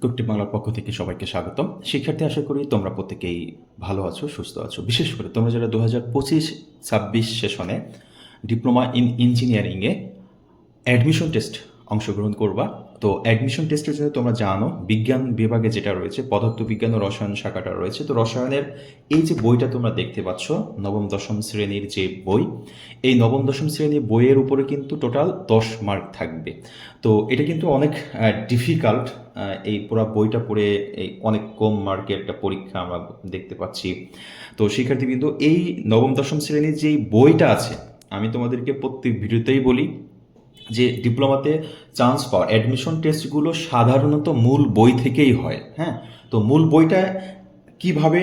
কুকটি বাংলার পক্ষ থেকে সবাইকে স্বাগতম। শিক্ষার্থী, আশা করি তোমরা প্রত্যেকেই ভালো আছো, সুস্থ আছো। বিশেষ করে তোমরা যারা দু হাজার পঁচিশ, ছাব্বিশ সেশনে ডিপ্লোমা ইন ইঞ্জিনিয়ারিংয়ে অ্যাডমিশন টেস্ট অংশগ্রহণ করবা তো অ্যাডমিশন টেস্টের জন্য তোমরা জানো, বিজ্ঞান বিভাগে যেটা রয়েছে পদার্থ বিজ্ঞান ও রসায়ন শাখাটা রয়েছে। তো রসায়নের এই যে বইটা তোমরা দেখতে পাচ্ছ, নবম দশম শ্রেণির যে বই, এই নবম দশম শ্রেণির বইয়ের উপরে কিন্তু টোটাল দশ মার্ক থাকবে। তো এটা কিন্তু অনেক ডিফিকাল্ট এই পুরো বইটা পড়ে এই অনেক কম মার্কের একটা পরীক্ষা আমরা দেখতে পাচ্ছি। তো শিক্ষার্থী কিন্তু এই নবম দশম শ্রেণির যেই বইটা আছে, আমি তোমাদেরকে প্রত্যেক ভিডিওতেই বলি যে ডিপ্লোমাতে চান্স পাওয়ার অ্যাডমিশন টেস্টগুলো সাধারণত মূল বই থেকেই হয় হ্যাঁ? তো মূল বইটা কীভাবে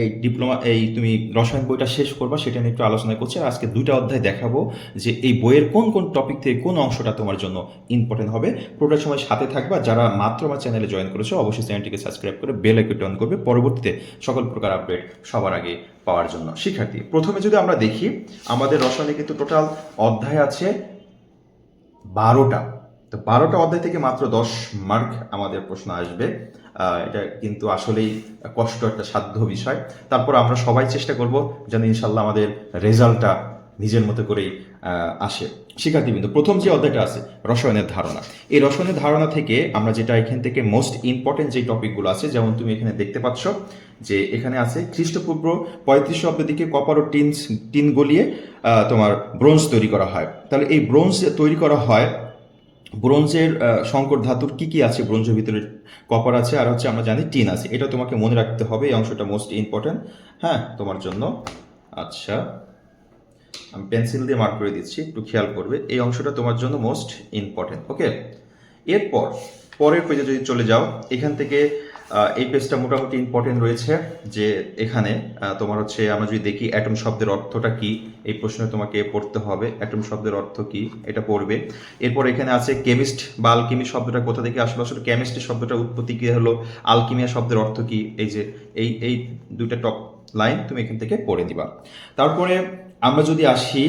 এই ডিপ্লোমা, এই তুমি রসায়ন বইটা শেষ করবা সেটা নিয়ে একটু আলোচনা করছি। আর আজকে দুইটা অধ্যায় দেখাবো যে এই বইয়ের কোন কোন টপিক থেকে কোন অংশটা তোমার জন্য ইম্পর্টেন্ট হবে। পুরোটা সময় সাথে থাকবা। যারা মাত্র আমার চ্যানেলে জয়েন করেছ, অবশ্যই চ্যানেলটিকে সাবস্ক্রাইব করে বেল আইকনটি অন করবে। পরবর্তীতে সকল প্রকার আপডেট সবার আগে পাওয়ার জন্য। শিক্ষার্থী, প্রথমে যদি আমরা দেখি, আমাদের রসায়নে কিন্তু টোটাল অধ্যায় আছে বারোটা। তো বারোটা অধ্যায় থেকে মাত্র দশ মার্ক আমাদের প্রশ্ন আসবে। এটা কিন্তু আসলেই কষ্ট একটা সাধ্য বিষয়। তারপর আমরা সবাই চেষ্টা করব যেন ইনশাল্লাহ আমাদের রেজাল্টটা নিজের মতো করেই আসে। শিক্ষার্থীবৃন্দ, প্রথম যে অধ্যায়টা আছে, রসায়নের ধারণা। এই রসায়নের ধারণা থেকে আমরা যেটা এখান থেকে মোস্ট ইম্পর্টেন্ট যে টপিকগুলো আছে, যেমন তুমি এখানে দেখতে পাচ্ছ যে এখানে আছে খ্রিস্টপূর্ব পঁয়ত্রিশ অব্দের দিকে কপার ও টিন টিন গলিয়ে তোমার ব্রোঞ্জ তৈরি করা হয়। তাহলে এই ব্রোঞ্জ তৈরি করা হয়, ব্রোঞ্জের সংকর ধাতুর কি কি আছে? ব্রোঞ্জের ভিতরে কপার আছে আর হচ্ছে আমরা জানি টিন আছে। এটা তোমাকে মনে রাখতে হবে, এই অংশটা মোস্ট ইম্পর্টেন্ট হ্যাঁ তোমার জন্য। আচ্ছা আমি পেন্সিল দিয়ে মার্ক করে দিচ্ছি, একটু খেয়াল করবে, এই অংশটা তোমার জন্য মোস্ট ইম্পর্টেন্ট ওকে এরপর, পরের পেজে যদি চলে যাও, এখান থেকে এই পেজটা মোটামুটি ইম্পর্টেন্ট রয়েছে যে এখানে তোমার হচ্ছে আমরা যদি দেখি অ্যাটম শব্দের অর্থটা কি, এই প্রশ্নে তোমাকে পড়তে হবে অ্যাটম শব্দের অর্থ কি, এটা পড়বে। এরপর এখানে আছে কেমিস্ট বা আলকিমি শব্দটা কোথা থেকে আসলে? আসলে কেমিস্ট্রি শব্দটা উৎপত্তি কি হলো? আলকিমিয়া শব্দের অর্থ কি? এই যে, এই এই দুইটা টপ লাইন তুমি এখান থেকে পড়ে দিবা তারপরে আমরা যদি আসি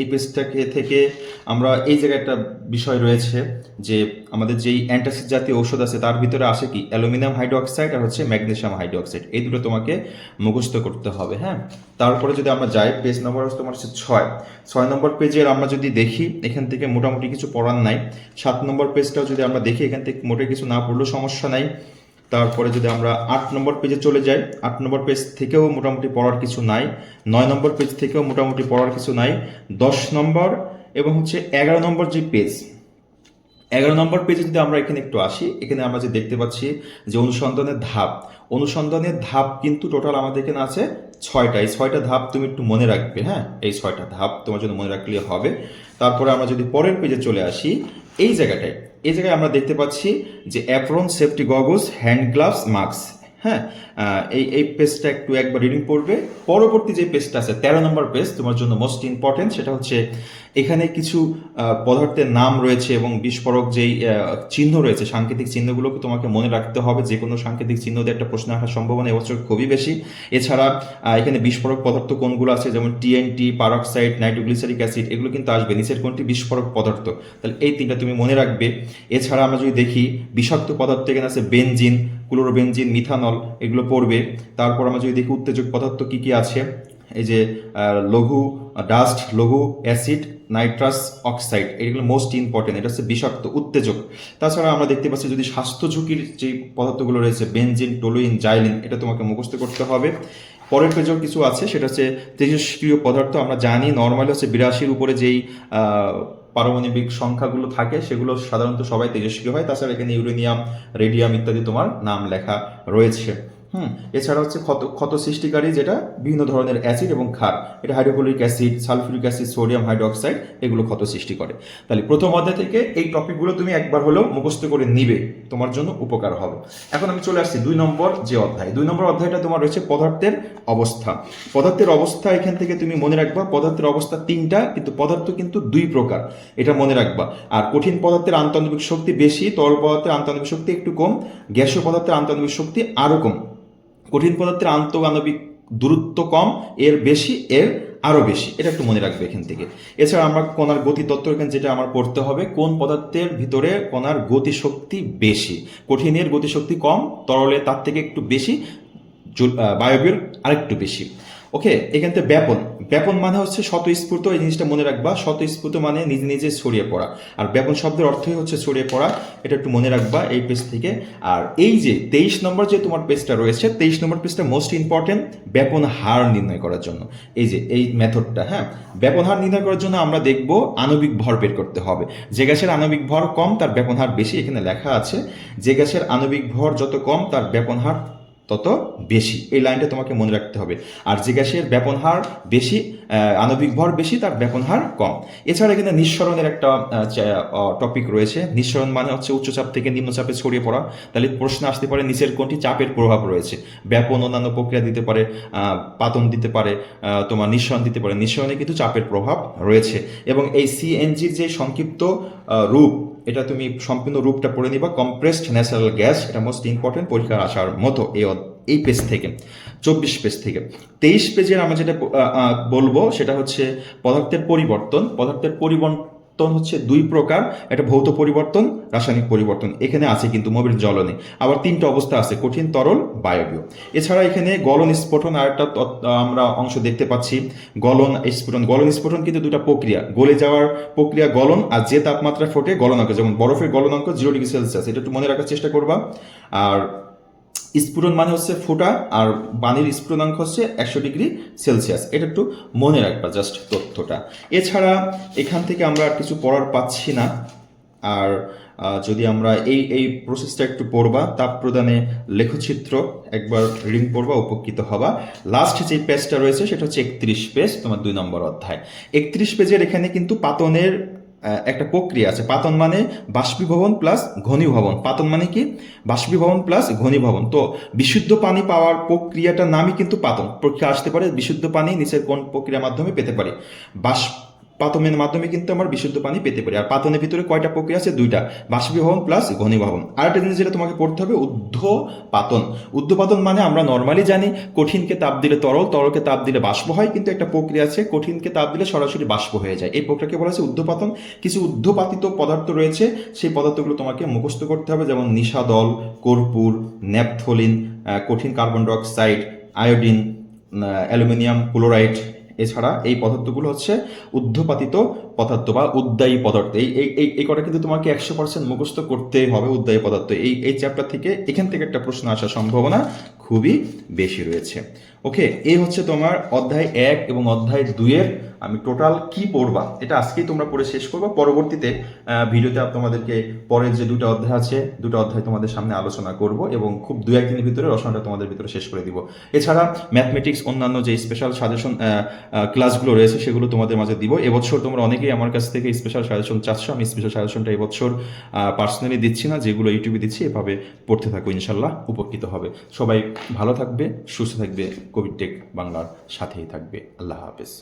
এই পেজটাকে থেকে আমরা এই জায়গায় একটা বিষয় রয়েছে যে আমাদের যেই অ্যান্টাসিড জাতীয় ঔষধ আছে, তার ভিতরে আসে কি? অ্যালুমিনিয়াম হাইড্রোক্সাইড আর হচ্ছে ম্যাগনেসিয়াম হাইড্রোক্সাইড। এই দুটো তোমাকে মুখস্থ করতে হবে হ্যাঁ? তারপরে যদি আমরা যাই পেজ নম্বর হচ্ছে তোমার হচ্ছে ছয়। ছয় নম্বর পেজের আমরা যদি দেখি, এখান থেকে মোটামুটি কিছু পড়ার নাই। সাত নম্বর পেজটাও যদি আমরা দেখি, এখান থেকে মোটে কিছু না পড়লেও সমস্যা নাই। তারপরে যদি আমরা আট নম্বর পেজে চলে যাই, আট নম্বর পেজ থেকেও মোটামুটি পড়ার কিছু নাই, নয় নম্বর পেজ থেকেও মোটামুটি পড়ার কিছু নাই, দশ নম্বর এবং হচ্ছে এগারো নম্বর যে পেজ এগারো নম্বর পেজে যদি আমরা এখানে একটু আসি, এখানে আমরা যে দেখতে পাচ্ছি যে অনুসন্ধানের ধাপ অনুসন্ধানের ধাপ কিন্তু টোটাল আমাদের এখানে আছে ছয়টা। এই ছয়টা ধাপ তুমি একটু মনে রাখবে হ্যাঁ? এই ছয়টা ধাপ তোমার জন্য মনে রাখলে হবে। তারপরে আমরা যদি পরের পেজে চলে আসি, এই জায়গাটায় এই জায়গায় আমরা দেখতে পাচ্ছি যে apron safety goggles hand gloves mask হ্যাঁ এই এই পেজটা একটু একবার রিডিং পড়বে। পরবর্তী যে পেজটা আছে, তেরো নম্বর পেজ তোমার জন্য মোস্ট ইম্পর্টেন্ট সেটা হচ্ছে এখানে কিছু পদার্থের নাম রয়েছে এবং বিস্ফোরক যেই চিহ্ন রয়েছে, সাংকেতিক চিহ্নগুলোকে তোমাকে মনে রাখতে হবে। যে কোনো সাংকেতিক চিহ্ন দিয়ে একটা প্রশ্ন আসার সম্ভাবনা এবছর খুবই বেশি। এছাড়া এখানে বিস্ফোরক পদার্থ কোনগুলো আছে? যেমন টিএনটি পারক্সাইড নাইট্রোগ্লিসারিক অ্যাসিড এগুলো কিন্তু আসবে। নিচের কোনটি? বিস্ফোরক পদার্থ। তাহলে এই তিনটা তুমি মনে রাখবে। এছাড়া আমরা যদি দেখি, বিষাক্ত পদার্থ এখানে আছে বেনজিন ক্লোরোবেনজিন মিথানল এগুলো পড়বে। তারপর আমরা যদি দেখি উত্তেজক পদার্থ কী কী আছে, এই যে লঘু ডাস্ট, লঘু অ্যাসিড, নাইট্রাস অক্সাইড, এগুলো মোস্ট ইম্পর্টেন্ট, এটা হচ্ছে বিষাক্ত উত্তেজক। তাছাড়া আমরা দেখতে পাচ্ছি যদি স্বাস্থ্য ঝুঁকির যে পদার্থগুলো রয়েছে, বেনজিন, টোলুইন, জাইলিন, এটা তোমাকে মুখস্থ করতে হবে। পরের পেজেও কিছু আছে, সেটা হচ্ছে তেজস্ক্রিয় পদার্থ, আমরা জানি, নর্মালি হচ্ছে বিরাশির উপরে যেই পারমাণবিক সংখ্যাগুলো থাকে, সেগুলো সাধারণত সবাই তেজস্ক্রিয় হয়। তাছাড়া এখানে ইউরেনিয়াম, রেডিয়াম ইত্যাদি তোমার নাম লেখা রয়েছে। হুম, এছাড়া হচ্ছে ক্ষত ক্ষত সৃষ্টিকারী যেটা বিভিন্ন ধরনের অ্যাসিড এবং ক্ষার, এটা hydrochloric acid, sulphuric acid, sodium hydroxide এগুলো ক্ষত সৃষ্টি করে। তাহলে প্রথম অধ্যায় থেকে এই টপিকগুলো তুমি একবার হলেও মুখস্থ করে নিবে, তোমার জন্য উপকার হবে। এখন আমি চলে আসছি দুই নম্বর যে অধ্যায়। দুই নম্বর অধ্যায়টা তোমার রয়েছে পদার্থের অবস্থা। পদার্থের অবস্থা এখান থেকে তুমি মনে রাখবা, পদার্থের অবস্থা তিনটা, কিন্তু পদার্থ কিন্তু দুই প্রকার, এটা মনে রাখবা। আর কঠিন পদার্থের আন্তঃনবিক শক্তি বেশি, তরল পদার্থের আন্তঃনবিক শক্তি একটু কম, গ্যাসীয় পদার্থের আন্তঃনবিক শক্তি আরও কম। কঠিন পদার্থের আন্তঃগাণবিক দূরত্ব কম, এর বেশি, এর আরও বেশি। এটা একটু মনে রাখবে এখান থেকে। এছাড়া আমরা কণার গতি তত্ত্ব এখানে যেটা আমার পড়তে হবে, কোন পদার্থের ভিতরে কণার গতিশক্তি বেশি? কঠিনের গতিশক্তি কম, তরলে তার থেকে একটু বেশি বায়বের আরেকটু বেশি। ওকে, এখান থেকে ব্যাপন। ব্যাপন মানে হচ্ছে স্বতঃস্ফূর্ত এই জিনিসটা মনে রাখবা। স্বতঃস্ফূর্ত মানে নিজে নিজে ছড়িয়ে পড়া। আর ব্যাপন শব্দের অর্থই হচ্ছে ছড়িয়ে পড়া। এটা একটু মনে রাখবা এই পেজ থেকে। আর এই যে তেইশ নম্বর যে তোমার পেজটা রয়েছে, তেইশ নম্বর পেজটা মোস্ট ইম্পর্টেন্ট ব্যাপন হার নির্ণয় করার জন্য। এই যে, এই মেথডটা হ্যাঁ? ব্যাপন হার নির্ণয় করার জন্য আমরা দেখব আণবিক ভর বের করতে হবে। যে গ্যাসের আণবিক ভর কম, তার ব্যাপন হার বেশি। এখানে লেখা আছে, যে গ্যাসের আণবিক ভর যত কম, তার ব্যাপন হার তত বেশি। এই লাইনটা তোমাকে মনে রাখতে হবে। আর যে গ্যাসের ব্যাপন হার বেশি আণবিক ভর বেশি, তার ব্যাপন হার কম। এছাড়া এখানে নিঃসরণের একটা টপিক রয়েছে। নিঃসরণ মানে হচ্ছে উচ্চচাপ থেকে নিম্নচাপে ছড়িয়ে পড়া। তাহলে প্রশ্ন আসতে পারে, নিচের কোনটি চাপের প্রভাব রয়েছে? ব্যাপন অন্যান্য প্রক্রিয়া দিতে পারে পাতন দিতে পারে তোমার নিঃসরণ দিতে পারে। নিঃসরণে কিন্তু চাপের প্রভাব রয়েছে। এবং এই সিএনজির যে সংক্ষিপ্ত রূপ এটা তুমি সম্পূর্ণ রূপটা পড়ে নিবা কম্প্রেসড ন্যাচারাল গ্যাস এটা মোস্ট ইম্পর্টেন্ট পরীক্ষার আসার মতো এই এই পেজ থেকে, চব্বিশ পেজ থেকে। তেইশ পেজের আমরা যেটা বলব সেটা হচ্ছে পদার্থের পরিবর্তন। পদার্থের পরিবর্তন হচ্ছে দুই প্রকার, একটা ভৌত পরিবর্তন, রাসায়নিক পরিবর্তন। এখানে আছে কিন্তু মোবিল জ্বলনে। আবার তিনটা অবস্থা আছে, কঠিন, তরল, বায়বীয়। এছাড়া এখানে গলন স্ফোটন আর একটা আমরা অংশ দেখতে পাচ্ছি, গলন স্ফোটন। গলন স্ফোটন কিন্তু দুটা প্রক্রিয়া। গলে যাওয়ার প্রক্রিয়া গলন আর যে তাপমাত্রা ফোটে গলনাঙ্ক। যেমন বরফের গলনাঙ্ক জিরো ডিগ্রি সেলসিয়াস। এটা একটু মনে রাখার চেষ্টা করবা। আর স্ফুরণ মানে হচ্ছে ফোটা আর পানির স্ফুরণাঙ্ক হচ্ছে একশো ডিগ্রি সেলসিয়াস। এটা একটু মনে রাখবা জাস্ট তথ্যটা। এছাড়া এখান থেকে আমরা আর কিছু পড়ার পাচ্ছি না। আর যদি আমরা এই এই প্রসেসটা একটু পড়বা তাপ প্রদানে লেখচিত্র একবার রিং পড়বা, উপকৃত হবা। লাস্ট যে পেজটা রয়েছে, সেটা হচ্ছে একত্রিশ পেজ তোমার দুই নম্বর অধ্যায়। একত্রিশ পেজের এখানে কিন্তু পাতনের একটা প্রক্রিয়া আছে। পাতন মানে বাষ্পীভবন প্লাস ঘনীভবন। পাতন মানে কি? বাষ্পীভবন প্লাস ঘনীভবন। তো বিশুদ্ধ পানি পাওয়ার প্রক্রিয়াটার নামই কিন্তু পাতন। প্রক্রিয়া আসতে পারে বিশুদ্ধ পানি নিচের কোন প্রক্রিয়ার মাধ্যমে পেতে পারি। বাষ্প পাতনের মাধ্যমে কিন্তু আমরা বিশুদ্ধ পানি পেতে পারি। আর পাতনের ভিতরে কয়টা প্রক্রিয়া আছে? দুইটা। বাষ্পীভবন প্লাস ঘনীভবন। আর একটা জিনিস যেটা তোমাকে পড়তে হবে ঊর্ধ্বপাতন ঊর্ধ্বপাতন মানে আমরা নর্মালি জানি কঠিনকে তাপ দিলে তরল, তরলকে তাপ দিলে বাষ্প হয়, কিন্তু একটা প্রক্রিয়া আছে কঠিনকে তাপ দিলে সরাসরি বাষ্প হয়ে যায়। এই প্রক্রিয়াকে বলা হচ্ছে ঊর্ধ্বপাতন কিছু ঊর্ধ্বপাতিত পদার্থ রয়েছে, সেই পদার্থগুলো তোমাকে মুখস্থ করতে হবে, যেমন নিশাদল, কর্পূর, ন্যাপথলিন কঠিন carbon dioxide iodine aluminium chloride এছাড়া এই পদার্থগুলো হচ্ছে ঊর্ধ্বপাতিত পদার্থ বা উদ্দায়ী পদার্থ। এই এই, এই- কটা কিন্তু তোমাকে একশো পার্সেন্ট মুখস্থ করতেই হবে উদ্দায়ী পদার্থ। এই এই চ্যাপ্টার থেকে এখান থেকে একটা প্রশ্ন আসার সম্ভাবনা খুবই বেশি রয়েছে। ওকে এই হচ্ছে তোমার অধ্যায় এক এবং অধ্যায় দুইয়ের আমি টোটাল কি পড়বা? এটা আজকেই তোমরা পড়ে শেষ করবা। পরবর্তীতে ভিডিওতে তোমাদেরকে পরের যে দুটো অধ্যায় আছে, দুটো অধ্যায় তোমাদের সামনে আলোচনা করব এবং খুব দু একদিনের ভিতরে রচনাটা তোমাদের ভিতরে শেষ করে দিব। এছাড়া ম্যাথমেটিক্স অন্যান্য যে স্পেশাল সাজেশন ক্লাসগুলো রয়েছে সেগুলো তোমাদের মাঝে দিব। এবছর তোমরা অনেকেই আমার কাছ থেকে স্পেশাল সাজেশন চাচ্ছ, আমি স্পেশাল সাজেশনটা এবছর পার্সোনালি দিচ্ছি না, যেগুলো ইউটিউবে দিচ্ছি, এভাবে পড়তে থাকো, ইনশাল্লাহ উপকৃত হবে। সবাই ভালো থাকবে, সুস্থ থাকবে কোভিড টেক বাংলার সাথেই থাকবে। আল্লাহ হাফেজ।